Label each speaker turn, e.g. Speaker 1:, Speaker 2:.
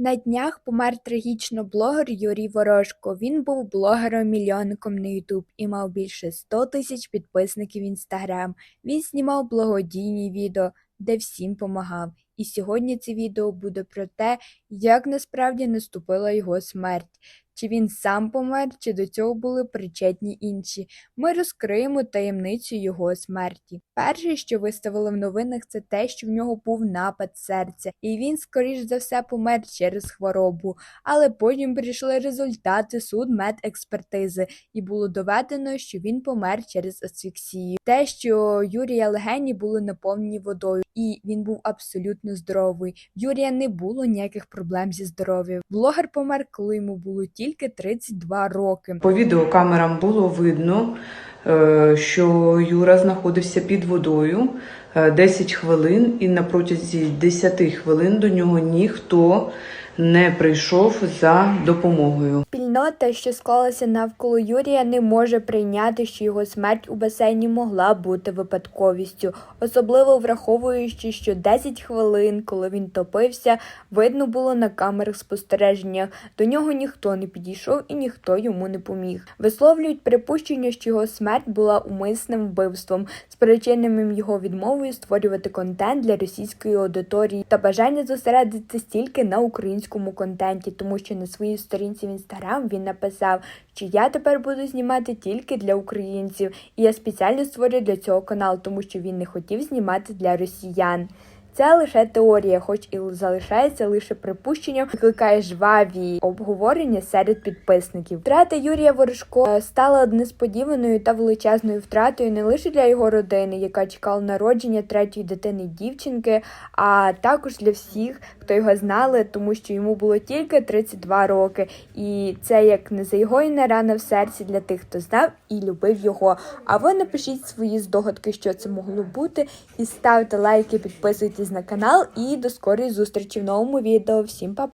Speaker 1: На днях помер трагічно блогер Юрій Ворожко. Він був блогером-мільйонником на Ютуб і мав більше 100 тисяч підписників в інстаграм. Він знімав благодійні відео, де всім помагав. І сьогодні це відео буде про те, як насправді наступила його смерть. Чи він сам помер, чи до цього були причетні інші. Ми розкриємо таємницю його смерті. Перше, що виставили в новинах, це те, що в нього був напад серця, і він, скоріш за все, помер через хворобу. Але потім прийшли результати судмедекспертизи, і було доведено, що він помер через асфіксію. Те, що Юрія легені були наповнені водою, і він був абсолютно здоровий. В Юрія не було ніяких проблем зі здоров'ям. Блогер помер, коли йому було тільки 32 роки.
Speaker 2: По відеокамерам було видно, е, що Юра знаходився під водою 10 хвилин, і на протязі 10 хвилин до нього ніхто не прийшов за допомогою.
Speaker 1: Спільнота, що склалася навколо Юрія, не може прийняти, що його смерть у басейні могла бути випадковістю, особливо враховуючи, що 10 хвилин, коли він топився, видно було на камерах спостереження. До нього ніхто не підійшов і ніхто йому не поміг. Висловлюють припущення, що його смерть була умисним вбивством, спричиненим його відмовою створювати контент для російської аудиторії та бажання зосередитися стільки на українському контенті, тому що на своїй сторінці в інстаграм він написав, що я тепер буду знімати тільки для українців, і я спеціально створю для цього канал, тому що він не хотів знімати для росіян. Це лише теорія, хоч і залишається лише припущенням, викликає жваві обговорення серед підписників. Втрата Юрія Ворожко е, стала несподіваною та величезною втратою не лише для його родини, яка чекала народження третьої дитини дівчинки, а також для всіх, хто його знали, тому що йому було тільки 32 роки, і це як не незаєгойна рана в серці для тих, хто знав і любив його. А ви напишіть свої здогадки, що це могло бути, і ставте лайки, підписуйтесь на канал. І до скорої зустрічі в новому відео. Всім па!